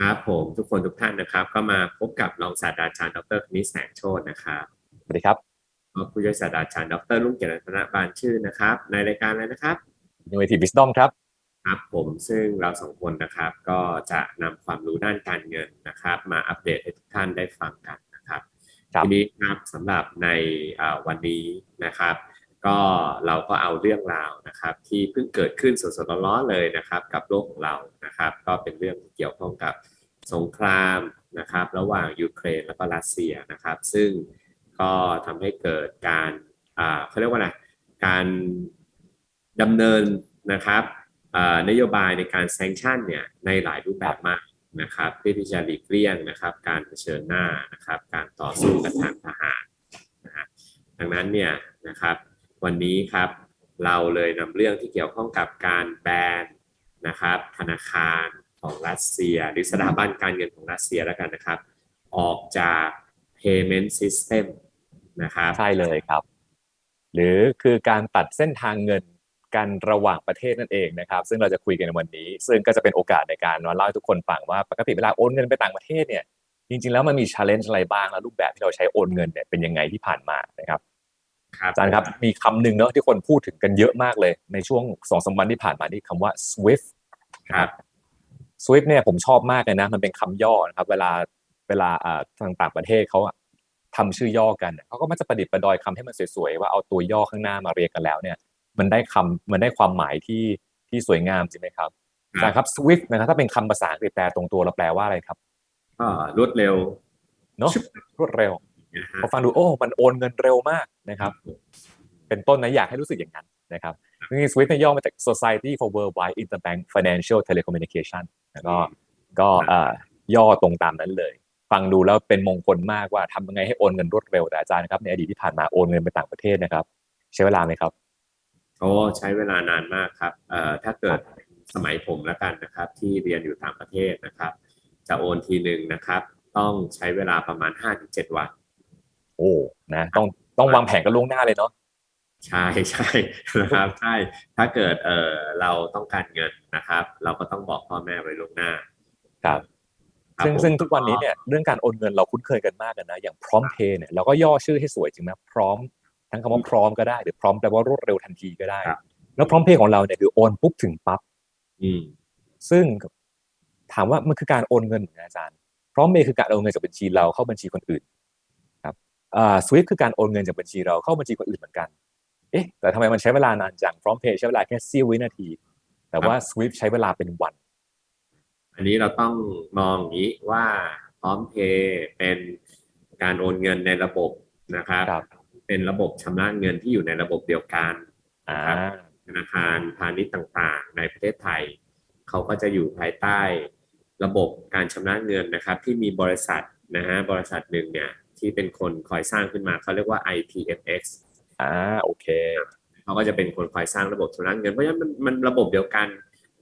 ครับผมทุกคนทุกท่านนะครับ ก็มาพบกับรองศาสตราจารย์ดรคณิตแสงโชตนะครับสวัสดีครับก็ผู้ช่วยศาสตราจารย์ดรลุงเกียรติรัตนบานชื่อนะครับ ในรายการอะไรนะครับ Innovative Wisdom ครับครับผมซึ่งเราสองคนนะครับก็จะนำความรู้ด้านการเงินนะครับ มาอัปเดตให้ทุกท่านได้ฟังกันนะครับครับทีนี้ครับสำหรับในอ่าวันนี้นะครับ ก็เราก็เอาเรื่องราวนะครับ ที่เพิ่งเกิดขึ้นสดๆร้อนๆเลยนะครับ กับโลกของเรานะครับ ก็เป็นเรื่องที่เกี่ยวข้องกับสงครามนะครับ ระหว่างยูเครนแล้วก็รัสเซียนะครับ ซึ่งก็ทำให้เกิดการอ่าเขาเรียกว่าอะไรการดำเนินนะครับอ่านโยบายในการแซงชั่นเนี่ยในหลายรูปแบบมากนะครับเพื่อที่จะหลีกเลี่ยงนะครับ การเผชิญหน้านะครับ การต่อสู้กันทางทหารนะฮะดังนั้นเนี่ยนะครับ วันนี้ครับ เราเลยนำเรื่องที่เกี่ยวข้องกับการแบนนะครับ ธนาคารของรัสเซีย หรือสถาบันการเงินของรัสเซียแล้วกันนะครับ ออกจาก payment system นะครับใช่เลยครับ หรือคือการตัดเส้นทางเงินกันระหว่างประเทศนั่นเองนะครับ ซึ่งเราจะคุยกันในวันนี้ ซึ่งก็จะเป็นโอกาสในการมาเล่าให้ทุกคนฟังว่าปกติเวลาโอนเงินไปต่างประเทศเนี่ยจริงๆแล้วมันมี challenge อะไรบ้างแล้วรูปแบบที่เราใช้โอนเงินเนี่ยเป็นยังไงที่ผ่านมานะครับ อาจารย์ครับมีคำหนึ่งเนอะที่คนพูดถึงกันเยอะมากเลย ในช่วงสองสามวันที่ผ่านมานี่คำว่า SWIFT ครับ SWIFT เนี่ยผมชอบมากเลยนะ มันเป็นคำย่อนะครับ เวลาเวลาอ่าทางต่างประเทศเขาอะทำชื่อย่อกันเขาก็มักจะประดิษฐ์ประดอยคำให้มันสวยๆว่าเอาตัวย่อข้างหน้ามาเรียงกันแล้วเนี่ย มันได้คำมันได้ความหมายที่ที่สวยงามจริงไหมครับอาจารย์ครับ SWIFT นะครับถ้าเป็นคำภาษาอังกฤษแปลตรงตัวเราแปลว่าอะไรครับก็รวดเร็วเนาะรวดเร็วนะฮะพอฟังดูโอ้ มันโอนเงินเร็วมาก นะครับ เป็นต้นนะอยากให้รู้สึกอย่างนั้นนะครับนี่ SWIFT เนี่ยย่อมาจาก Society for Worldwide Interbank Financial Telecommunication แล้วก็ก็เอ่อย่อตรงตามนั้นเลย ฟังดูแล้วเป็นมงคลมากว่าทำยังไงให้โอนเงินรวดเร็วแต่อาจารย์ครับในอดีตที่ผ่านมาโอนเงินไปต่างประเทศนะครับ ใช้เวลาไหมครับโอ้ใช้เวลานานมากครับเอ่อถ้าเกิดสมัยผมแล้วกันนะครับ ที่เรียนอยู่ต่างประเทศนะครับ จะโอนทีหนึ่งนะครับ ต้องใช้เวลาประมาณ5-7วัน โอ้นะต้อง ต้องวางแผนกันล่วงหน้าเลยเนาะใช่ใช่นะครับใช่ถ้าเกิดเออเราต้องการเงินนะครับ เราก็ต้องบอกพ่อแม่ไว้ล่วงหน้าครับครับซึ่งผมซึ่งทุกวันนี้เนี่ยเรื่องการโอนเงินเราคุ้นเคยกันมากนะอย่างพร้อมเพย์เนี่ยเราก็ย่อชื่อให้สวยจริงไหมพร้อมทั้งคำว่าพร้อมก็ได้หรือพร้อมแปลว่ารวดเร็วทันทีก็ได้ครับแล้วพร้อมเพย์ของเราเนี่ยคือโอนปุ๊บถึงปั๊บอืมซึ่งถามว่ามันคือการโอนเงินเหมือนกันอาจารย์พร้อมเพย์คือการโอนเงินจากบัญชีเราเข้าบัญชีคนอื่นครับอ่า สวิฟคือการโอนเงินจากบัญชีเราเข้าบัญชีคนอื่นเหมือนกัน เอ๊ะ แต่ทำไมมันใช้เวลานานจังพร้อมเพย์ใช้เวลาแค่เสี้ยววินาที แต่ว่าสวิฟใช้เวลาเป็นวัน อันนี้เราต้องมองอย่างนี้ว่าพร้อมเพย์เป็นการโอนเงินในระบบนะครับครับเป็นระบบชำระเงินที่อยู่ในระบบเดียวกันอ่าครับธนาคารพาณิชย์ต่างๆ ในประเทศไทย เขาก็จะอยู่ภายใต้ระบบการชำระเงินนะครับ ที่มีบริษัทนะฮะบริษัทหนึ่งเนี่ย ที่เป็นคนคอยสร้างขึ้นมาเขาเรียกว่า IPFX อ่าโอเคเขาก็จะเป็นคนคอยสร้างระบบชำระเงินเพราะฉะนั้นมันมันระบบเดียวกัน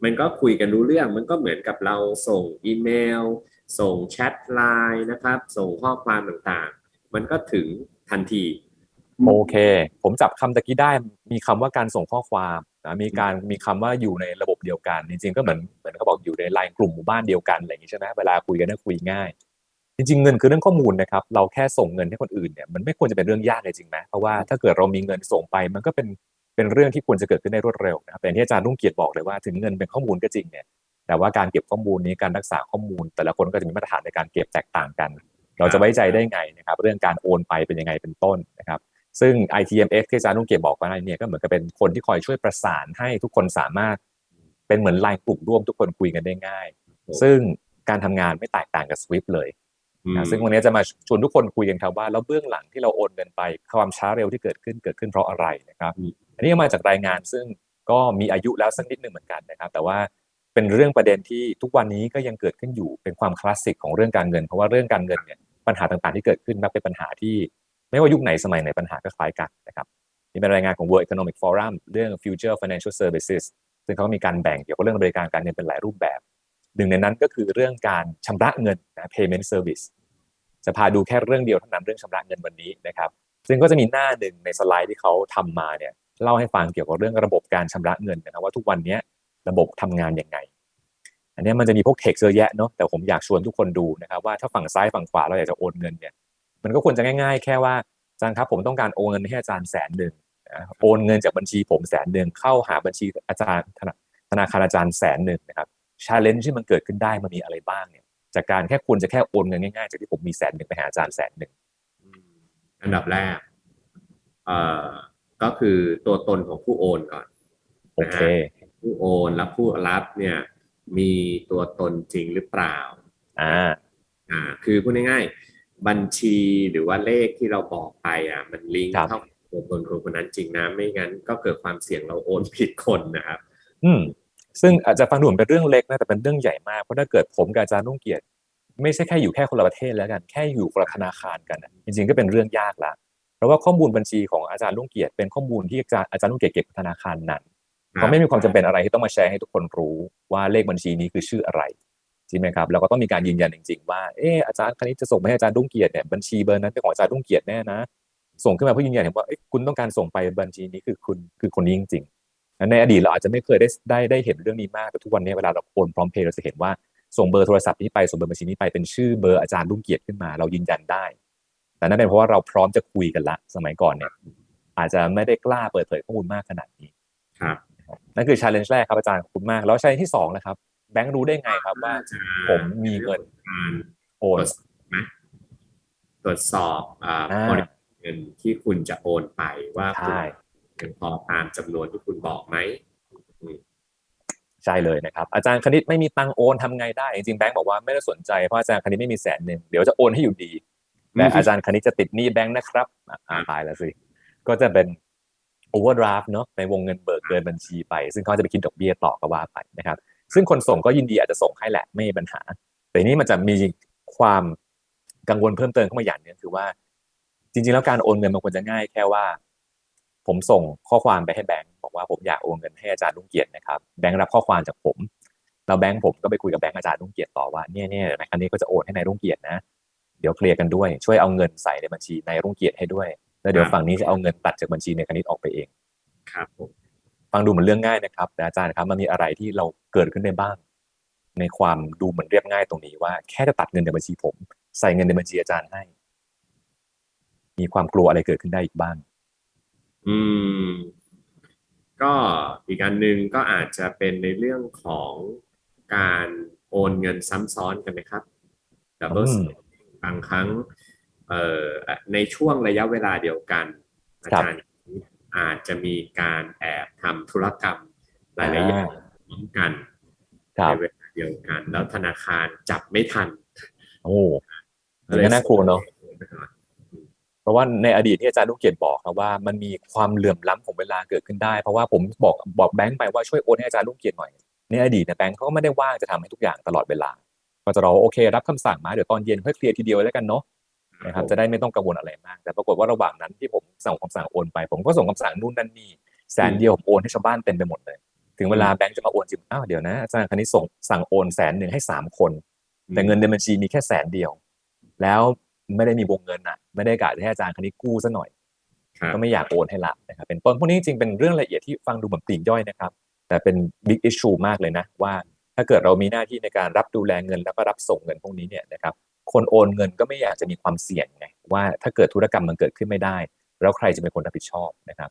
มันก็คุยกันรู้เรื่อง มันก็เหมือนกับเราส่งอีเมล ส่งแชทไลน์นะครับ ส่งข้อความต่างๆ มันก็ถึงทันที โอเค ผมจับคำตะกี้ได้มีคำว่าการส่งข้อความนะมีการมีคำว่าอยู่ในระบบเดียวกัน จริงๆก็เหมือนเหมือนเขาบอกอยู่ในไลน์กลุ่มหมู่บ้านเดียวกันอะไรอย่างนี้ใช่ไหมเวลาคุยกันเนี่ยคุยง่าย จริงๆเงินคือเรื่องข้อมูลนะครับเราแค่ส่งเงินให้คนอื่นเนี่ยมันไม่ควรจะเป็นเรื่องยากเลยจริงไหมเพราะว่าถ้าเกิดเรามีเงินส่งไปมันก็เป็นเป็นเรื่องที่ควรจะเกิดขึ้นได้รวดเร็วนะครับแต่อย่างที่อาจารย์รุ่งเกียรติบอกเลยว่าถึงเงินเป็นข้อมูลก็จริงเนี่ยแต่ว่าการเก็บข้อมูลนี้การรักษาข้อมูล แต่ละคนก็จะมีมาตรฐานในการเก็บแตกต่างกัน เราจะไว้ใจได้ไงนะครับเรื่องการโอนไปเป็นยังไงเป็นต้นนะครับซึ่ง ITMX ที่อาจารย์นุ่งเกียรติบอกว่าเนี่ยก็เหมือนกับเป็นคนที่คอยช่วยประสานให้ทุกคนสามารถเป็นเหมือนไลน์กลุ่มร่วมทุกคนคุยกันได้ง่ายโอ้ซึ่งการทำงานไม่แตกต่างกับ Swift เลยอืม นะซึ่งวันนี้จะมาชวนทุกคนคุยกันครับว่าแล้วเบื้องหลังที่เราโอนเงินไปความช้าเร็วที่เกิดขึ้นเกิดขึ้นเพราะอะไรนะครับ อันนี้ก็มาจากรายงานซึ่งก็มีอายุแล้วสักนิดหนึ่งเหมือนกันนะครับ แต่ว่าเป็นเรื่องประเด็นที่ทุกวันนี้ก็ยังเกิดขึ้นอยู่เป็นความคลาสสิกของเรื่องการเงิน เพราะว่าเรื่องการเงินเนี่ยปัญหาต่างๆที่เกิดขึ้นมักเป็นปัญหาที่ไม่ว่ายุคไหนสมัยไหนปัญหาก็คล้ายกันนะครับนี่เป็นรายงานของ World Economic Forum เรื่อง Future Financial Services ซึ่งเขาก็มีการแบ่งเกี่ยวกับเรื่องบริการการเงินเป็นหลายรูปแบบ หนึ่งในนั้นก็คือเรื่องการชำระเงินนะ payment service จะพาดูแค่เรื่องเดียวเท่านั้นเรื่องชำระเงินวันนี้นะครับ ซึ่งก็จะมีหน้าหนึ่งในสไลด์ที่เขาทำมาเนี่ยเล่าให้ฟังเกี่ยวกับเรื่องระบบการชำระเงินนะครับว่าทุกวันนี้ระบบทำงานยังไง อันนี้มันจะมีพวกเทคเยอะแยะเนาะแต่ผมอยากชวนทุกคนดูนะครับว่าถ้าฝั่งซ้ายฝั่งขวาเราอยากจะโอนเงินเนี่ยมันก็ควรจะง่าย ๆ แค่ว่าอาจารย์ครับผมต้องการโอนเงินให้อาจารย์แสนหนึ่งโอนเงินจากบัญชีผมแสนหนึ่งเข้าหาบัญชีอาจารย์ธนาคารอาจารย์แสนหนึ่งนะครับ ชาเลนจ์ที่มันเกิดขึ้นได้มันมีอะไรบ้างเนี่ย จากการแค่คุณจะแค่โอนเงินง่ายๆ จากที่ผมมีแสนหนึ่งไปหาอาจารย์แสนหนึ่งอืมอันดับแรกเอ่อก็คือตัวตนของผู้โอนก่อนโอเค ผู้โอนและผู้รับเนี่ย มีตัวตนจริงหรือเปล่า อ่า อ่า คือพูดง่ายๆบัญชีหรือว่าเลขที่เราบอกไปอะ มันลิงก์ครับเข้ากับตัวตนคนคนนั้นจริงนะไม่งั้น ก็เกิดความเสี่ยงเราโอนผิดคนนะครับ อืม ซึ่งอาจจะฟังดูเหมือนเป็นเรื่องเล็กนะแต่เป็นเรื่องใหญ่มากเพราะถ้าเกิดผมกับอาจารย์นุ่งเกียรติ ไม่ใช่แค่อยู่แค่คนละประเทศแล้วกันแค่อยู่คนละธนาคารกันอะจริงๆก็เป็นเรื่องยากละเพราะว่าข้อมูลบัญชีของอาจารย์นุ่งเกียรติเป็นข้อมูลที่อาจารย์อาจารย์นุ่งเกียรติเก็บกับธนาคารนั้นเขาไม่มีความจำเป็นอะไรที่ต้องมาแชร์ให้ทุกคนรู้ว่าเลขบัญชีนี้คือชื่ออะไรใช่ไหมครับแล้วก็ต้องมีการยืนยันจริง ๆ ว่าเอออาจารย์คณิตจะส่งไปให้อาจารย์รุ่งเกียรติเนี่ยบัญชีเบอร์นั้นเป็นของอาจารย์รุ่งเกียรติแน่นะ ส่งขึ้นมาเพื่อยืนยันเห็นว่าเอ้ยคุณต้องการส่งไปบัญชีนี้คือคุณคือคนนี้จริงๆ ในอดีตเราอาจจะไม่เคยได้ได้ได้เห็นเรื่องนี้มากแต่ทุกวันนี้เวลาเราโอนพร้อมเพย์เราจะเห็นว่าส่งเบอร์โทรศัพท์นี้ไปส่งเบอร์บัญชีนี้ไปเป็นชื่อเบอร์อาจารย์รุ่งเกียรติขึ้นมาเรายืนยันได้ แต่นั่นเป็นเพราะว่าเราพร้อมจะคุยกันละสมัยก่อนเนี่ย อาจจะไม่ได้กล้าเปิดเผยข้อมูลมากขนาดนี้ครับนั่นคือชาเลนจ์แรกครับอาจารย์ขอบคุณมาก แล้วชาเลนจ์ที่สองนะครับ แบงค์รู้ได้ไงครับว่าจะผมมีเงินการโอตรวนจสอบไหมตรวจสอบอ่าอ่าปริมาณเงินที่คุณจะโอนไปว่าคุณใช่ เงินพอตามจำนวนที่คุณบอกไหมใช่เลยนะครับอาจารย์คณิตไม่มีตังค์โอนทำไงได้จริงๆแบงค์บอกว่าไม่ได้สนใจเพราะอาจารย์คณิตไม่มีแสนหนึ่งเดี๋ยวจะโอนให้อยู่ดีแต่อาจารย์คณิตจะติดหนี้แบงค์นะครับอะอ่าตายแล้วสิก็จะเป็นโอเวอร์ดราฟเนาะในวงเงินเบิกเกินบัญชีไป ซึ่งเขาจะไปคิดดอกเบี้ยต่อก็ว่าไปนะครับ ซึ่งคนส่งก็ยินดีอาจจะส่งให้แหละไม่มีปัญหา แต่ทีนี้มันจะมีความกังวลเพิ่มเติมเข้ามาอย่างหนึงคือว่า จริง ๆ แล้วการโอนเงินมันควรจะง่ายแค่ว่า ผมส่งข้อความไปให้แบงค์บอกว่าผมอยากโอนเงินให้อาจารย์ลุงเกียรตินะครับแบงค์รับข้อความจากผมแล้วแบงค์ผมก็ไปคุยกับแบงค์อาจารย์ลุงเกียรติต่อว่าเนี่ยเนี่ยนายคันนี้ก็จะโอนให้นายลุงเกียรตินะ เดี๋ยวเคลียร์กันด้วยช่วยเอาเงินใส่ในบัญชีนายรุ่งเกียรติให้ด้วย แล้วเดี๋ยวฝั่งนี้จะเอาเงินตัดจากบัญชีในคณิตออกไปเอง ครับผมฟังดูเหมือนเรื่องง่ายนะครับแต่อาจารย์ครับมันมีอะไรที่เราเกิดขึ้นได้บ้าง ในความดูเหมือนเรียบง่ายตรงนี้ว่าแค่จะตัดเงินในบัญชีผม ใส่เงินในบัญชีอาจารย์ให้ มีความกลัวอะไรเกิดขึ้นได้อีกบ้าง อืม ก็อีกอันหนึ่งก็อาจจะเป็นในเรื่องของการโอนเงินซ้ำซ้อนกันไหมครับ double อืม spending บางครั้งเอ่อในช่วงระยะเวลาเดียวกัน อาครับจารย์อาจจะมีการแอบทำธุรกรรมหลายๆอย่างพร้อมกันครับในเวลาเดียวกัน แล้วธนาคารจับไม่ทันโอ้อย่างนั้นน่ากลัวเนาะ เพราะว่าในอดีตที่อาจารย์ลูกเกียรติบอกครับว่ามันมีความเหลื่อมล้ำของเวลาเกิดขึ้นได้ เพราะว่าผมบอกบอกแบงค์ไปว่าช่วยโอนให้อาจารย์ลูกเกียรติหน่อยในอดีตเนี่ยแบงค์เขาก็ไม่ได้ว่างจะทำให้ทุกอย่างตลอดเวลาก็จะรอว่าโอเค รับคำสั่งมาเดี๋ยวตอนเย็นค่อยเคลียร์ทีเดียวแล้วกันเนาะนะครับจะได้ไม่ต้องกังวลอะไรมาก แต่ปรากฏว่าระหว่างนั้นที่ผมส่งคำสั่งโอนไป ผมก็ส่งคำสั่งนู่นนั่นนี่แสนเดียวผมโอนให้ชาวบ้านเต็มไปหมดเลย ถึงเวลาแบงค์จะมาโอนจริงอ้าวเดี๋ยวนะอาจารย์คนนี้ส่งสั่งโอนแสนหนึ่งให้สามคน แต่เงินในบัญชีมีแค่แสนเดียว แล้ว ไม่ได้มีวงเงินอะ ไม่ได้กะจะให้อาจารย์คนนี้กู้ซะหน่อยครับก็ไม่อยากโอนให้ละนะครับเป็นต้นพวกนี้จริงๆเป็นเรื่องละเอียดที่ฟังดูเหมือนปลีกย่อยนะครับ แต่เป็นบิ๊กอิชชูมากเลยนะ ว่าถ้าเกิดเรามีหน้าที่ในการรับดูแลเงินแล้วก็รับส่งเงินพวกนี้เนี่ยนะครับคนโอนเงินก็ไม่อยากจะมีความเสี่ยงไงว่าถ้าเกิดธุรกรรมมันเกิดขึ้นไม่ได้ แล้วใครจะเป็นคนรับผิดชอบนะครับ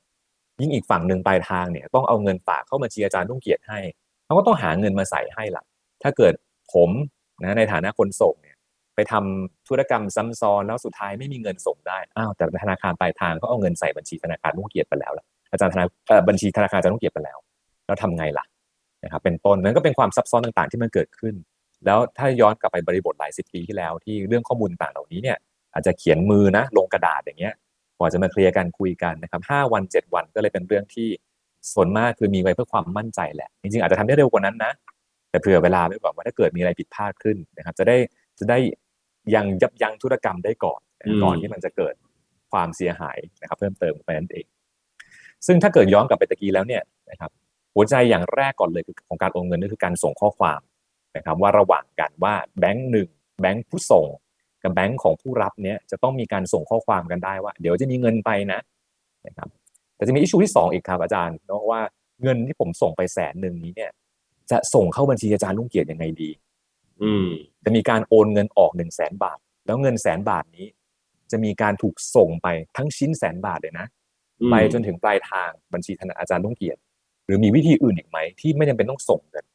ยิ่งอีกฝั่งหนึ่งปลายทางเนี่ยต้องเอาเงินฝากเข้าบัญชีอาจารย์ต้องเกียรติให้เขาก็ต้องหาเงินมาใส่ให้ล่ะ ถ้าเกิดผมนะในฐานะคนส่งเนี่ย ไปทำธุรกรรมซ้ำซ้อนแล้วสุดท้ายไม่มีเงินส่งได้อ้าวแต่ธนาคารปลายทางก็เอาเงินใส่บัญชีธนาคารลุงเกียรติไปแล้วล่ะอาจารย์ธนาเอ่อบัญชีธนาคารอาจารย์ลุงเกียรติไปแล้ว แล้วทำไงล่ะนะครับเป็นต้นนั้นก็เป็นความซับซ้อนต่างๆ ที่มันเกิดขึ้น แล้วถ้าย้อนกลับไปบริบทหลายสิบปีที่แล้ว ที่เรื่องข้อมูลต่างเหล่านี้เนี่ยอาจจะเขียนมือนะลงกระดาษอย่างเงี้ยกว่าจะมาเคลียร์กันคุยกันนะครับห้าวันเจ็ดวันก็เลยเป็นเรื่องที่ส่วนมากคือมีไว้เพื่อความมั่นใจแหละ จริงๆอาจจะทำได้เร็วกว่านั้นนะ แต่เผื่อเวลาไว้ก่อนว่าถ้าเกิดมีอะไรผิดพลาดขึ้นนะครับ จะได้จะได้ ยังยับยั้งธุรกรรมได้ก่อนนะอืมก่อนที่มันจะเกิดความเสียหายนะครับ เพิ่มเติมไปนั่นเอง ซึ่งถ้าเกิดย้อนกลับไปตะกี้แล้วเนี่ยนะครับ หัวใจอย่างแรกก่อนเลยคือของการโอนเงินก็คือการส่งข้อความนะครับ ว่าระหว่างกันว่าแบงค์หนึ่งแบงค์ผู้ส่งกับแบงค์ของผู้รับเนี่ยจะต้องมีการส่งข้อความกันได้ว่า เดี๋ยวจะมีเงินไปนะนะครับ แต่จะมีอิชชูที่สองอีกครับอาจารย์เนาะว่าเงินที่ผมส่งไปแสนหนึ่งนี้เนี่ยจะส่งเข้าบัญชีอาจารย์ลุงเกียรติยังไงดีอืม จะมีการโอนเงินออกหนึ่งแสนบาท แล้วเงินแสนบาทนี้ จะมีการถูกส่งไปทั้งชิ้นแสนบาทเลยนะอืมไปจนถึงปลายทางบัญชีธนาอาจารย์ลุงเกียรติ หรือมีวิธีอื่นอีกไหมที่ไม่จำเป็นต้องส่งเงิน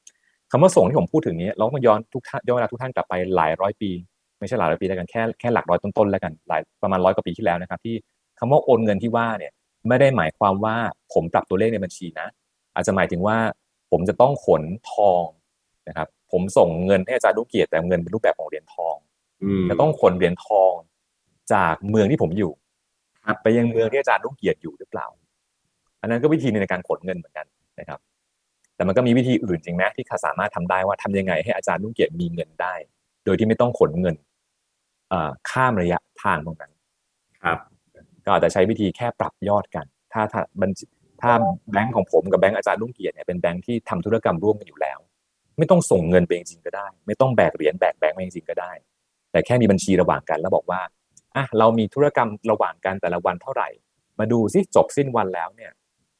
คำว่าส่งที่ผมพูดถึงนี้เรามาย้อนทุกท่านย้อนเวลาทุกท่านกลับไปหลายร้อยปี ไม่ใช่หลายร้อยปีแล้วกันแค่แค่หลักร้อยต้นๆแล้วกันหลายประมาณร้อยกว่าปีที่แล้วนะครับ ที่คำว่าโอนเงินที่ว่าเนี่ยไม่ได้หมายความว่าผมปรับตัวเลขในบัญชีนะ อาจจะหมายถึงว่าผมจะต้องขนทองนะครับ ผมส่งเงินให้อาจารย์ลูกเกียรติแต่เงินเป็นรูปแบบของเหรียญทองอืมจะต้องขนเหรียญทองจากเมืองที่ผมอยู่ครับไปยังเมืองที่อาจารย์ลูกเกียรติอยู่หรือเปล่า อันนั้นก็วิธีหนึงในการขนเงินเหมือนกันนะครับ แต่มันก็มีวิธีอื่นจริงไหมที่สามารถทำได้ว่าทำยังไงให้อาจารย์ลูกเกียรติมีเงินได้ โดยที่ไม่ต้องขนเงินเอ่อข้ามระยะทางตรงนั้นครับ ก็อาจจะใช้วิธีแค่ปรับยอดกัน ถ้าถ้าบัญชีถ้าแบงก์ของผมกับแบงก์อาจารย์ลุงเกียรติเนี่ยเป็นแบงก์ที่ทำธุรกรรมร่วมกันอยู่แล้ว ไม่ต้องส่งเงินไปจริงก็ได้ ไม่ต้องแบกเหรียญแบกแบงก์ไปจริงก็ได้ แต่แค่มีบัญชีระหว่างกันแล้วบอกว่าอะเรามีธุรกรรมระหว่างกันแต่ละวันเท่าไหร่ มาดูซิจบสิ้นวันแล้วเนี่ย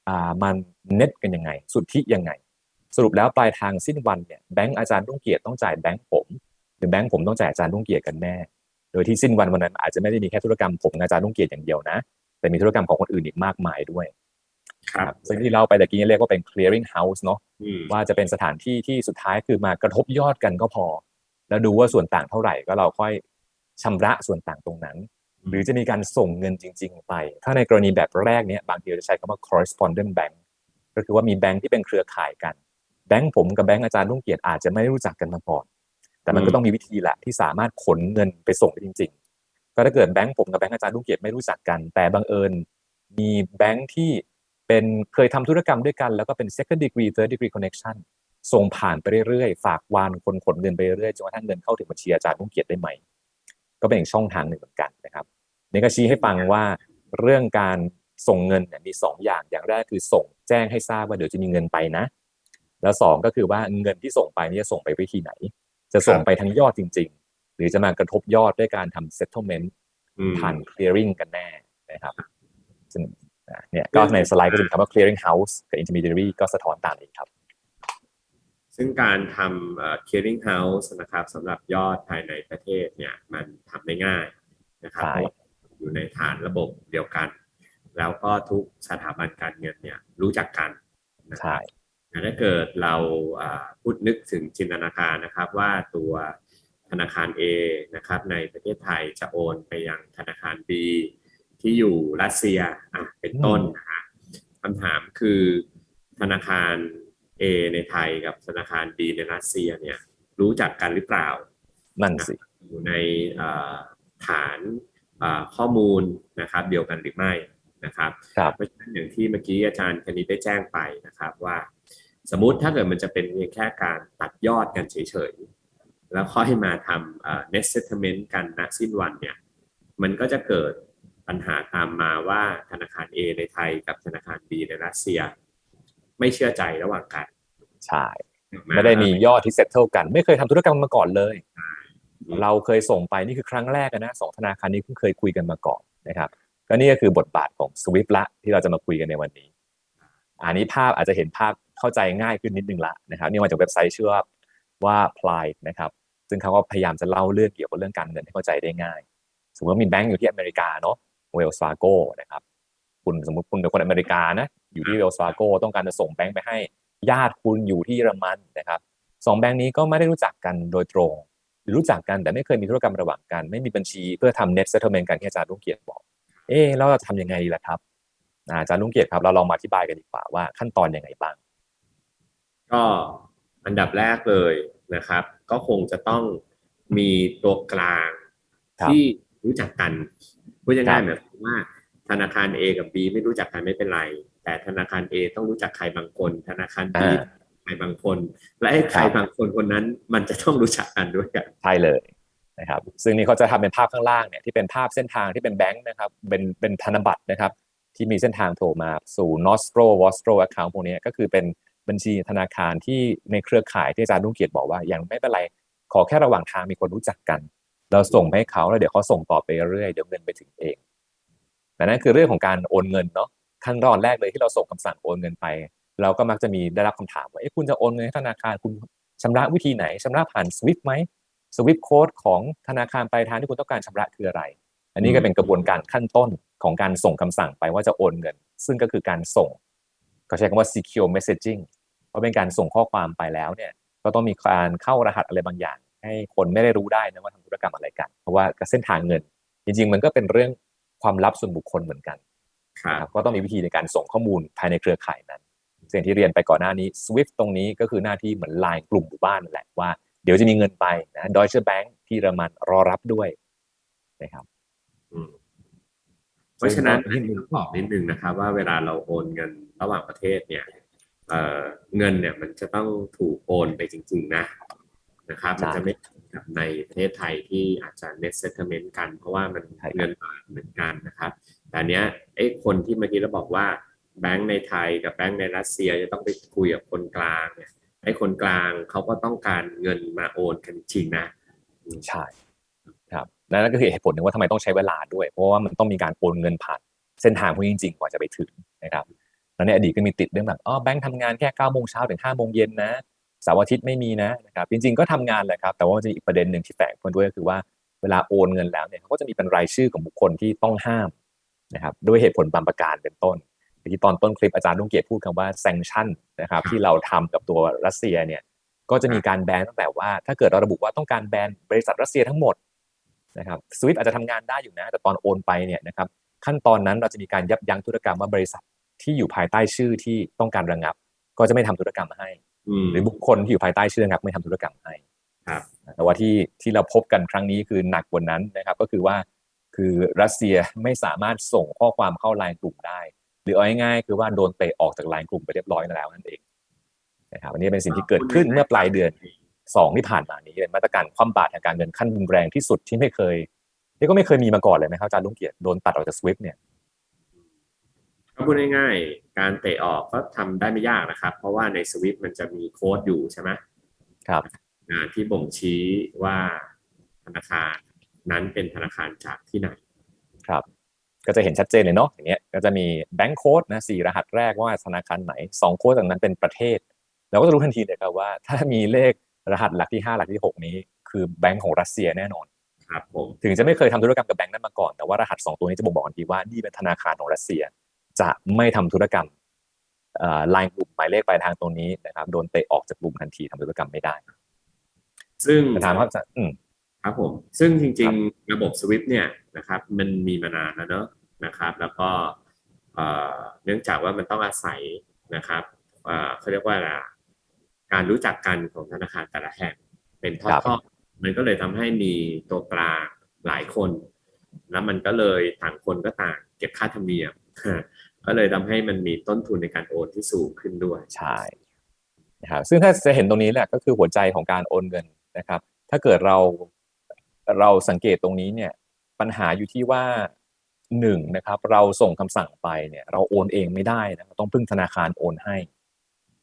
อ่ามันเน็ตกันยังไง สุทธิยังไง สรุปแล้วปลายทางสิ้นวันเนี่ยแบงก์อาจารย์ลุงเกียรติต้องจ่ายแบงก์ผม หรือแบงก์ผมต้องจ่ายอาจารย์ลุงเกียรติกันแน่โดยที่สิ้นวันวันนั้นอาจจะไม่ได้มีแค่ธุรกรรมผมอาจารย์ลุงเกียรติอย่างเดียวนะ แต่มีธุรกรรมของคนอื่นอีกมากมายด้วย ครับซึ่งที่เล่าไปตะกี้เรียกว่าเป็น clearing house เนาะอืมว่าจะเป็นสถานที่ที่สุดท้ายคือมากระทบยอดกันก็พอ แล้วดูว่าส่วนต่างเท่าไหร่ก็เราค่อยชำระส่วนต่างตรงนั้น หรือจะมีการส่งเงินจริง ๆ ไป ถ้าในกรณีแบบแรกเนี้ยบางทีเราจะใช้คำว่า correspondent bank ก็คือว่ามีแบงค์ที่เป็นเครือข่ายกัน แบงค์ผมกับแบงค์อาจารย์รุ่งเกียรติอาจจะไม่ได้รู้จักกันมาก่อน แต่มันก็ต้องมีวิธีแหละที่สามารถขนเงินไปส่งได้จริง ๆ ก็ถ้าเกิดแบงค์ผมกับแบงค์อาจารย์รุ่งเกียรติไม่รู้จักกัน แต่บังเอิญมีแบงค์ที่ เป็นเคยทำธุรกรรมด้วยกัน แล้วก็เป็น second degree third degree connection ส่งผ่านไปเรื่อยๆ ฝากวานคนขนเงินไปเรื่อยๆจนกระทั่งเงินเข้าถึงบัญชีอาจารย์รุ่งเกียรติได้ไหม ก็เป็นอีกช่องทางหนึ่งเหมือนกันนะครับนี่ก็ชี้ให้ฟังว่าเรื่องการส่งเงินเนี่ยมีสองอย่างอย่างแรกคือส่งแจ้งให้ทราบว่าเดี๋ยวจะมีเงินไปนะ แล้วสองก็คือว่าเงินที่ส่งไปนี่จะส่งไปวิธีไหน จะส่งไปทั้งยอดจริง ๆ หรือจะมากระทบยอดด้วยการทำ settlement อืมผ่าน clearing กันแน่นะครับซึ่งอะ เนี่ยก็ในสไลด์ก็จะมีคำว่า clearing house กับ intermediary ก็สะท้อนตามนี้ครับ ซึ่งการทำเอ่อ clearing house นะครับสำหรับยอดภายในประเทศเนี่ยมันทำได้ง่ายนะครับใช่เพราะว่าอยู่ในฐานระบบเดียวกัน แล้วก็ทุกสถาบันการเงินเนี่ยรู้จักกันนะคใช่รับแต่ถ้าเกิดเราอ่าพูดนึกถึงจินตนาการนะครับว่าตัวธนาคาร A นะครับในประเทศไทยจะโอนไปยังธนาคาร B ที่อยู่รัสเซียอะเป็นต้นนะฮะคำถามคือธนาคาร A ในไทยกับธนาคาร B ในรัสเซียเนี่ยรู้จักกันหรือเปล่า นั่นสิ อยู่ในเอ่อฐานเอ่อข้อมูลนะครับเดียวกันหรือไม่นะครับครับเพราะฉะนั้นอย่างที่เมื่อกี้อาจารย์คณิตได้แจ้งไปนะครับว่า สมมุติถ้าเกิดมันจะเป็นเพียงแค่การตัดยอดกันเฉยๆ แล้วค่อยมาทำเอ่อ net settlement กันณสิ้นวันเนี่ยมันก็จะเกิด ปัญหาตามมาว่าธนาคาร A ในไทยกับธนาคาร B ในรัสเซีย ไม่เชื่อใจระหว่างกัน ใช่ ไม่ได้มียอดที่ settle กัน ไม่เคยทำธุรกรรมมาก่อนเลย เราเคยส่งไปนี่คือครั้งแรกอะนะสองธนาคารนี้เพิ่งเคยคุยกันมาก่อนนะครับก็นี่ก็คือบทบาทของ Swift ละที่เราจะมาคุยกันในวันนี้ อันนี้ภาพอาจจะเห็นภาพเข้าใจง่ายขึ้นนิดนึงละนะครับนี่มาจากเว็บไซต์ชื่อว่าว่า Ply นะครับซึ่งเขาก็พยายามจะเล่าเรื่องเกี่ยวกับเรื่องการเงินให้เข้าใจได้ง่าย สมมติว่ามีแบงก์อยู่ที่อเมริกาเนาะ เวลส์ฟาโกนะครับคุณสมมติคุณเป็นคนอเมริกานะอยู่ที่เวลส์ฟาโกต้องการจะส่งแบงก์ไปให้ญาติคุณอยู่ที่เยอรมันนะครับสองแบงก์นี้ก็ไม่ได้รู้จักกันโดยตรง หรือรู้จักกันแต่ไม่เคยมีธุรกรรมระหว่างกัน ไม่มีบัญชีเพื่อทำ net settlement กันที่อาจารย์ลุงเกียรติบอก เอ๊ะแล้วเราจะทำยังไงดีล่ะครับอ่าอาจารย์ลุงเกียรติครับ เราลองมาอธิบายกันดีกว่าว่าขั้นตอนยังไงบ้าง ก็อันดับแรกเลยนะครับ ก็คงจะต้องมีตัวกลางครับที่รู้จักกัน พูดครัง่ายบๆหมายความว่า ธนาคาร A กับ B ไม่รู้จักกันไม่เป็นไร แต่ธนาคาร A ต้องรู้จักใครบางคน ธนาคาร B อ่าใครบางคน และไอ้ใครครับบางคนคนนั้น มันจะต้องรู้จักกันด้วยกันใช่เลยนะครับ ซึ่งนี่เขาจะทำเป็นภาพข้างล่างเนี่ยที่เป็นภาพเส้นทางที่เป็นแบงค์นะครับ เป็นเป็นธนบัตรนะครับ ที่มีเส้นทางโผล่มาสู่ Nostro Vostro account พวกนี้ก็คือเป็นบัญชีธนาคารที่ในเครือข่ายที่อาจารย์ลุงเกียรติบอกว่ายังไม่เป็นไรขอแค่ระหว่างทางมีคนรู้จักกัน เราส่งไปให้เขาแล้วเดี๋ยวเขาส่งต่อไปเรื่อยเดี๋ยวเงินไปถึงเองแต่นั่นคือเรื่องของการโอนเงินเนาะขั้นตอนแรกเลยที่เราส่งคำสั่งโอนเงินไป เราก็มักจะมีได้รับคำถามว่าเอ๊ะคุณจะโอนเงินให้ธนาคารคุณชำระวิธีไหนชำระผ่าน SWIFT ไหม SWIFT code ของธนาคารปลายทางที่คุณต้องการชำระคืออะไร อันนี้ก็เป็นกระบวนการขั้นต้นของการส่งคำสั่งไปว่าจะโอนเงิน ซึ่งก็คือการส่งเขาใช้คำว่า secure messaging เพราะเป็นการส่งข้อความไปแล้วเนี่ยก็ต้องมีการเข้ารหัสอะไรบางอย่าง ให้คนไม่ได้รู้ได้นะว่าทำธุรกรรมอะไรกัน เพราะว่าเส้นทางเงิน จริง ๆ มันก็เป็นเรื่องความลับส่วนบุคคลเหมือนกันครับนะครับก็ต้องมีวิธีในการส่งข้อมูลภายในเครือข่ายนั้นสิ่งที่เรียนไปก่อนหน้านี้ SWIFT ตรงนี้ก็คือหน้าที่เหมือนไลน์กลุ่มหมู่บ้านนั่นแหละว่าเดี๋ยวจะมีเงินไปนะ Deutsche Bank ที่เยอรมันรอรับด้วยนะครับอืมเพราะฉะนั้นซึ่อันงนี้ต้องบอกนิดนึงนะครับ ว่าเวลาเราโอนเงินระหว่างประเทศเนี่ยเอ่อเงินเนี่ยมันจะต้องถูกโอนไปจริง ๆ นะ นะครับมันจะไม่เหมือนกับในประเทศไทยที่อาจจะ net settlement กัน เพราะว่ามันใช่ครับเงินบาทเหมือนกันนะครับแต่อันเนี้ยไอ้คนที่เมื่อกี้เราบอกว่าแบงก์ในไทยกับแบงก์ในรัสเซียจะต้องไปคุยกับคนกลางเนี่ยไอ้คนกลางเขาก็ต้องการเงินมาโอนกันจริงนะใช่ครับและนั่นก็คือเหตุผลหนึ่งว่าทำไมต้องใช้เวลาด้วย เพราะว่ามันต้องมีการโอนเงินผ่านเส้นทางพวกนี้จริงๆกว่าจะไปถึงนะครับแล้วในอดีตก็มีติดเรื่องแบบอ๋อแบงค์ทำงานแค่9ก้าโมงเช้าถึง5้าโมงเย็นนะ เสาร์อาทิตย์ไม่มีนะนะครับจริงๆก็ทำงานแหละครับแต่ว่ามันจะมีอีกประเด็นหนึ่งที่แฝงมาด้วยก็คือว่าเวลาโอนเงินแล้วเนี่ยเขาก็จะมีเป็นรายชื่อของบุคคลที่ต้องห้ามนะครับด้วยเหตุผลบางประการเป็นต้นที่ตอนต้นคลิปอาจารย์ลุงเกียรติพูดคำว่า sanction นะครับที่เราทำกับตัวรัสเซียเนี่ยก็จะมีการแบนตั้งแต่ว่า ถ้าเกิดเราระบุว่าต้องการแบนบริษัทรัสเซียทั้งหมดนะครับสวิฟอาจจะทำงานได้อยู่นะ แต่ตอนโอนไปเนี่ยนะครับขั้นตอนนั้นเราจะมีการยับยั้งธุรกรรมว่าบริษัทที่อยู่ภายใต้ชื่อที่ต้องการระงับ ก็จะไม่ทำธุรกรรมให้ หรือบุคคลที่อยู่ภายใต้ชื่อระงับไม่ทำธุรกรรมให้ครับแต่ว่าที่ที่เราพบกันครั้งนี้คือหนักกว่านั้นนะครับ ก็คือว่าคือรัสเซียไม่สามารถส่งข้อความเข้าไลน์กลุ่มได้ หรือเอาง่ายๆคือว่าโดนเตะออกจากไลน์กลุ่มไปเรียบร้อยแล้วนั่นเองนะครับอันนี้เป็นสิ่งที่เกิดขึ้นเมื่อปลายเดือนสองที่ผ่านมานี้เป็นมาตรการคว่ำบาตรทางการเงินขั้นรุนแรงที่สุดที่ไม่เคยนี่ก็ไม่เคยมีมาก่อนเลยนะครับอาจารย์ลุงเกียรติโดนตัดออกจากสวิฟเนี่ยก็พูดง่ายๆ การเตะออกก็ทำได้ไม่ยากนะครับ เพราะว่าในสวิตมันจะมีโค้ดอยู่ใช่ไหมครับอ่าที่บ่งชี้ว่าธนาคารนั้นเป็นธนาคารจากที่ไหน ครับ ก็จะเห็นชัดเจนเลยเนาะอย่างเงี้ยก็จะมีแบงค์โค้ดนะสี่รหัสแรกว่าธนาคารไหนสองโค้ดจากนั้นเป็นประเทศเราก็จะรู้ทันทีเลยครับว่า ถ้ามีเลขรหัสหลักที่ห้าหลักที่หกนี้ คือแบงค์ของรัสเซียแน่นอนครับผมถึงจะไม่เคยทำธุรกรรมกับแบงค์นั้นมาก่อนแต่ว่ารหัสสองตัวนี้จะบ่งบอกทันทีว่านี่เป็นธนาคารของรัสเซีย จะไม่ทำธุรกรรมไลน์กลุ่มหมายเลขปลายทางตรงนี้นะครับ โดนเตะออกจากกลุ่มทันทีทำธุรกรรมไม่ได้ ซึ่งแต่ถามว่าจะอืมครับผม ซึ่งจคริรังบๆระบบ SWIFT เนี่ยนะครับ มันมีมานานแล้วเนอะนะครับ แล้วก็เอ่อเนื่องจากว่ามันต้องอาศัยนะครับเอ่อเขาเรียกว่าอะไรอะการรู้จักกันของธนาคารแต่ละแห่งเป็นทอดๆมันก็เลยทำให้มีตัวกลางหลายคน แล้วมันก็เลยต่างคนก็ต่างเก็บค่าธรรมเนียม ก็เลยทำให้มันมีต้นทุนในการโอนที่สูงขึ้นด้วยใช่นะครับซึ่งถ้าจะเห็นตรงนี้แหละก็คือหัวใจของการโอนเงินนะครับ ถ้าเกิดเราเราสังเกตตรงนี้เนี่ยปัญหาอยู่ที่ว่าหนึ่งนะครับ เราส่งคำสั่งไปเนี่ย เราโอนเองไม่ได้นะต้องพึ่งธนาคารโอนให้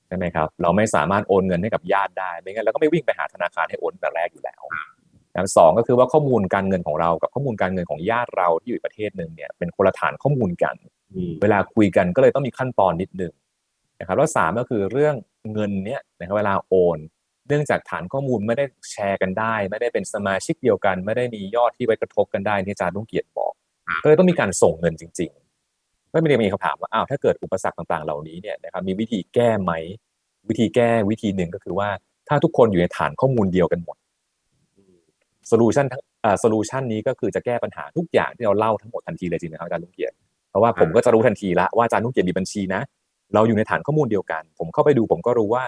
ใช่ไหมครับ เราไม่สามารถโอนเงินให้กับญาติได้ไม่งั้นเราก็ไม่วิ่งไปหาธนาคารให้โอนแต่แรกอยู่แล้วอย่างสองก็คือว่าข้อมูลการเงินของเรากับข้อมูลการเงินของญาติเราที่อยู่ประเทศหนึ่งเนี่ยเป็นคนละฐานข้อมูลกัน เวลาคุยกันก็เลยต้องมีขั้นตอนนิดนึงนะครับแล้วสามก็คือเรื่องเงินเนี้ยนะครับเวลาโอน เนื่องจากฐานข้อมูลไม่ได้แชร์กันได้ ไม่ได้เป็นสมาชิกเดียวกัน ไม่ได้มียอดที่ไว้กระทบกันได้ที่อาจารย์ลุงเกียรติบอก ก็เลยต้องมีการส่งเงินจริงๆก็ไม่ได้มีคำถามว่าอ้าวถ้าเกิดอุปสรรคต่างๆ เหล่านี้เนี่ยนะครับมีวิธีแก้ไหม วิธีแก้วิธีหนึ่งก็คือว่า ถ้าทุกคนอยู่ในฐานข้อมูลเดียวกันหมดโซลูชันทั้งอ่าโซลูชันนี้ก็คือจะแก้ปัญหาทุกอย่างที่เราเล่าทั้งหมดทันทีเลยจริงไหมครับอาจารย์ลุงเกียรติเพ ราะว่าผมก็จะรู้ทันทีละว่าอาจารย์นุ่งเกียรติมีบัญชีนะ เราอยู่ในฐานข้อมูลเดียวกัน ผมเข้าไปดูผมก็รู้ว่า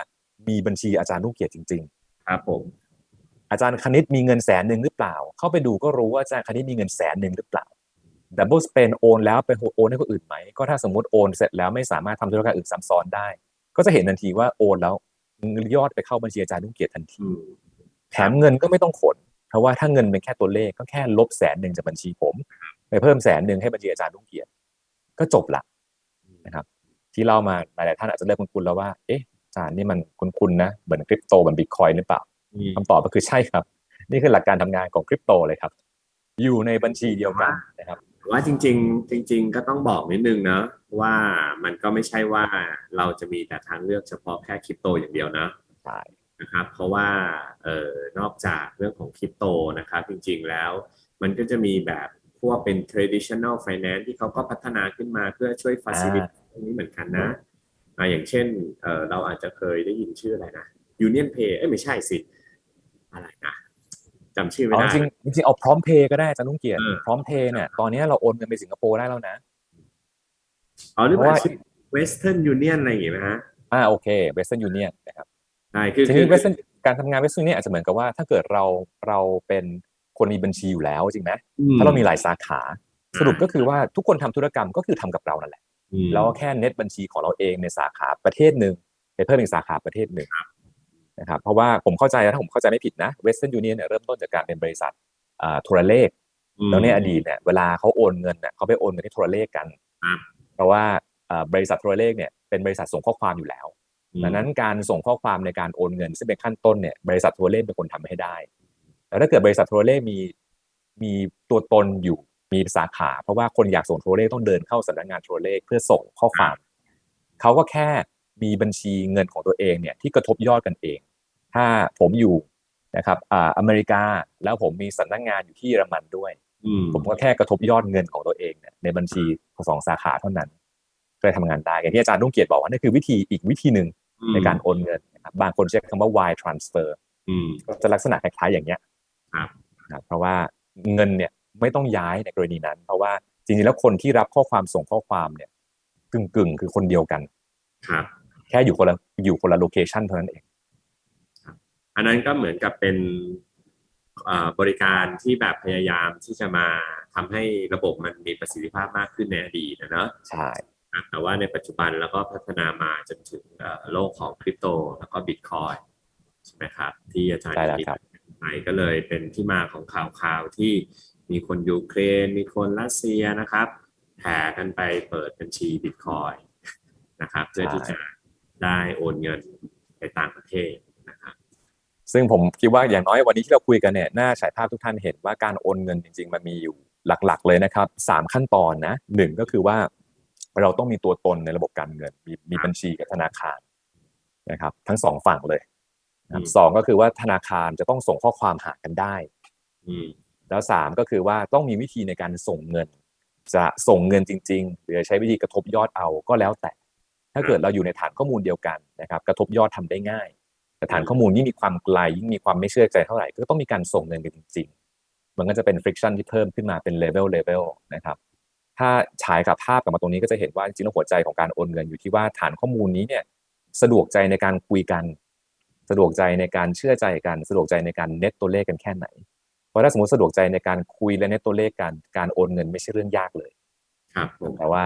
มีบัญชีอาจารย์นุ่งเกียรติจริงครับผมๆอาจารย์คณิตมีเงินแสนหนึ่งหรือเปล่า เข้าไปดูก็รู้ว่าอาจารย์คณิตมีเงินแสนหนึ่งหรือเปล่าดับเบิลสเปนโอนแล้วไปโอนให้คนอื่นไหม ก็ถ้าสมมติโอนเสร็จแล้วไม่สามารถทำธุรกรรมอื่นซ้ำซ้อนได้ ก็จะเห็นทันทีว่าโอนแล้วยอดไปเข้าบัญชีอาจารย์นุ่งเกียรติทันทีอืมแถมเงินก็ไม่ต้องขน เพราะว่าถ้าเงินเป็นแค่ตัวเลขก็แค่ลบแสนหนึ่งจากบัญชีผม ไปเพิ่มแสนหนึ่งให้บัญชีอาจารย์ลุงเกียรติ ก็จบละนะครับ ที่เล่ามาหลายๆท่านอาจจะเริ่มคุ้นๆแล้วว่า เอ๊ะอาจารย์นี่มันคุ้นๆนะเหมือนคริปโตเหมือนบิตคอยหรือเปล่าอืมคำตอบก็คือใช่ครับ นี่คือหลักการทำงานของคริปโตเลยครับ อยู่ในบัญชีเดียวกันนะครับว่าจริง ๆ จริง ๆ ก็ต้องบอกนิดนึงนะว่ามันก็ไม่ใช่ว่าเราจะมีแต่ทางเลือกเฉพาะแค่คริปโตอย่างเดียวนะใช่นะครับเพราะว่าเอ่อนอกจากเรื่องของคริปโตนะครับจริง ๆ แล้ว มันก็จะมีแบบ พวกเป็น traditional finance ที่เขาก็พัฒนาขึ้นมาเพื่อช่วย facilitate ตรงนี้เหมือนกันนะอ่าอย่างเช่นเอ่อเราอาจจะเคยได้ยินชื่ออะไรนะ Union Pay เอ้ยไม่ใช่สิ อะไรนะจำชื่อไม่เอาได้จริงจริงๆเอาพร้อมเพย์ก็ได้อาจารย์ลุงเกียรติเออพร้อมเพย์เนี่ยตอนนี้เราโอนเงินไปสิงคโปร์ได้แล้วนะอ๋อหรือเพเปราะล่าว่าชื่อ Western Union อะไรอย่างงี้ไหมฮะอ่าโอเคเวสเทิร์นยูเนียนนะครับใช่คือทีคืนี้อเวสเทิร์นการทำงานเวสเทิร์นเนี่ยอาจจะเหมือนกับว่าถ้าเกิดเราเราเป็น คนมีบัญชีอยู่แล้วจริงไหมอืถ้าเรามีหลายสาขาอ่าสรุปก็คือว่าทุกคนทำธุรกรรมก็คือทำกับเรานั่นแหละอืมเราก็แค่เน็ตบัญชีของเราเองในสาขาประเทศหนึ่งไปเพิ่มอีกสาขาประเทศหนึ่งนะครับเพราะว่าผมเข้าใจนะถ้าผมเข้าใจไม่ผิดนะเวสเทิร์นยูเนียนเนี่ยเริ่มต้นจากการเป็นบริษัทอ่าโทรเลขอืมแล้วในอดีตเนี่ยเวลาเขาโอนเงินเนี่ยเขาไปโอนเงินที่โทรเลขกันครับเพราะว่าเอ่อบริษัทโทรเลขเนี่ยเป็นบริษัทส่งข้อความอยู่แล้วอืมดังนั้นการส่งข้อความในการโอนเงิน ซึ่งเป็นขั้นต้นเนี่ยบริษัทโทรเลขเป็นคนทำให้ได้ แต่ถ้าเกิดบริษัทโทรเลขมีมีตัวตนอยู่มีสาขา เพราะว่าคนอยากส่งโทรเลขต้องเดินเข้าสำนักงานโทรเลขเพื่อส่งข้อความเขาก็แค่มีบัญชีเงินของตัวเองเนี่ยที่กระทบยอดกันเอง ถ้าผมอยู่นะครับอ่าอเมริกาแล้วผมมีสำนักงานอยู่ที่เยอรมันด้วยอืมผมก็แค่กระทบยอดเงินของตัวเองเนี่ยในบัญชีของสองสาขาเท่านั้นก็เลยทำงานได้อย่างที่อาจารย์รุ่งเกียรติบอกว่านี่คือวิธีอีกวิธีหนึ่งในการโอนเงินนะครับบางคนใช้คำว่า wire transfer อืมก็จะลักษณะคล้ายๆอย่างเงี้ยครับ นะครับเพราะว่าเงินเนี่ยไม่ต้องย้ายในกรณีนั้น เพราะว่าจริงๆแล้วคนที่รับข้อความส่งข้อความเนี่ยกึ่งๆคือคนเดียวกันครับแค่อยู่คนละอยู่คนละโลเคชันเท่านั้นเองอันนั้นก็เหมือนกับเป็นอ่าบริการที่แบบพยายามที่จะมาทำให้ระบบมันมีประสิทธิภาพมากขึ้นในอดีตนะเนอะใช่ครับแต่ว่าในปัจจุบันแล้วก็พัฒนามาจนถึงเอ่อโลกของคริปโตแล้วก็บิตคอยใช่ไหมครับ ที่อาจารย์ใช่แล้วครับ ไปก็เลยเป็นที่มาของข่าวข่าวๆที่มีคนยูเครน มีคนรัสเซียนะครับแห่กันไปเปิดบัญชีบิตคอยนะครับเพื่อที่จะได้โอนเงินไปต่างประเทศนะครับซึ่งผมคิดว่าอย่างน้อยวันนี้ที่เราคุยกันเนี่ยน่าฉายภาพทุกท่านเห็นว่าการโอนเงินจริง ๆ มันมีอยู่หลักๆ เลยนะครับสามขั้นตอนนะหนึ่งก็คือว่าเราต้องมีตัวตนในระบบการเงิน มีมีบัญชีกับธนาคารนะครับ ทั้งสองฝั่งเลยนะครับอืม สองก็คือว่าธนาคารจะต้องส่งข้อความหากันได้อืมแล้วสามก็คือว่าต้องมีวิธีในการส่งเงิน จะส่งเงินจริง ๆ หรือใช้วิธีกระทบยอดเอาก็แล้วแต่ ถ้าเกิดเราอยู่ในฐานข้อมูลเดียวกันนะครับกระทบยอดทำได้ง่ายแต่ฐานข้อมูลยิ่งมีความไกลยิ่งมีความไม่เชื่อใจเท่าไหร่ก็ต้องมีการส่งเงินกันจริง ๆ มันก็จะเป็น friction ที่เพิ่มขึ้นมาเป็น level level นะครับถ้าฉายกับภาพกลับมาตรงนี้ก็จะเห็นว่าจริงๆแล้วหัวใจของการโอนเงินอยู่ที่ว่าฐานข้อมูลนี้เนี่ยสะดวกใจในการคุยกัน สะดวกใจในการเชื่อใจกันสะดวกใจในการเน็ตตัวเลขกันแค่ไหน เพราะถ้าสมมติสะดวกใจในการคุยและเน็ตตัวเลขกันการโอนเงินไม่ใช่เรื่องยากเลยครับผมแต่ว่า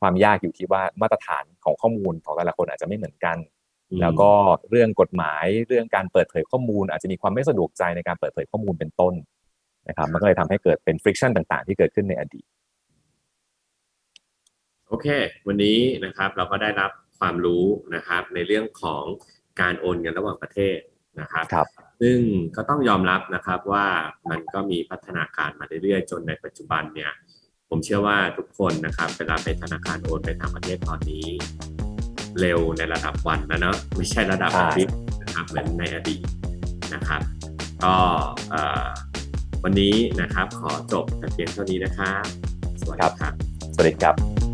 ความยากอยู่ที่ว่ามาตรฐานของข้อมูลของแต่ละคนอาจจะไม่เหมือนกันอืมแล้วก็เรื่องกฎหมายเรื่องการเปิดเผยข้อมูล อาจจะมีความไม่สะดวกใจในการเปิดเผยข้อมูลเป็นต้นนะครับมันก็เลยทำให้เกิดเป็น friction ต่างๆ ที่เกิดขึ้นในอดีตโอเค วันนี้นะครับเราก็ได้รับความรู้นะครับในเรื่องของ การโอนเงินระหว่างประเทศนะครับครับ ซึ่งก็ต้องยอมรับนะครับว่ามันก็มีพัฒนาการมาเรื่อยๆ จนในปัจจุบันเนี่ย ผมเชื่อว่าทุกคนนะครับเวลาไปธนาคารโอนไปต่างประเทศตอนนี้ เร็วในระดับวันนะเนอะไม่ใช่ระดับใช่อาทิตย์นะครับเหมือนในอดีตนะครับ ก็เอ่อวันนี้นะครับขอจบแต่เพียงเท่านี้นะครับ สวัสดีครับ สวัสดีครับ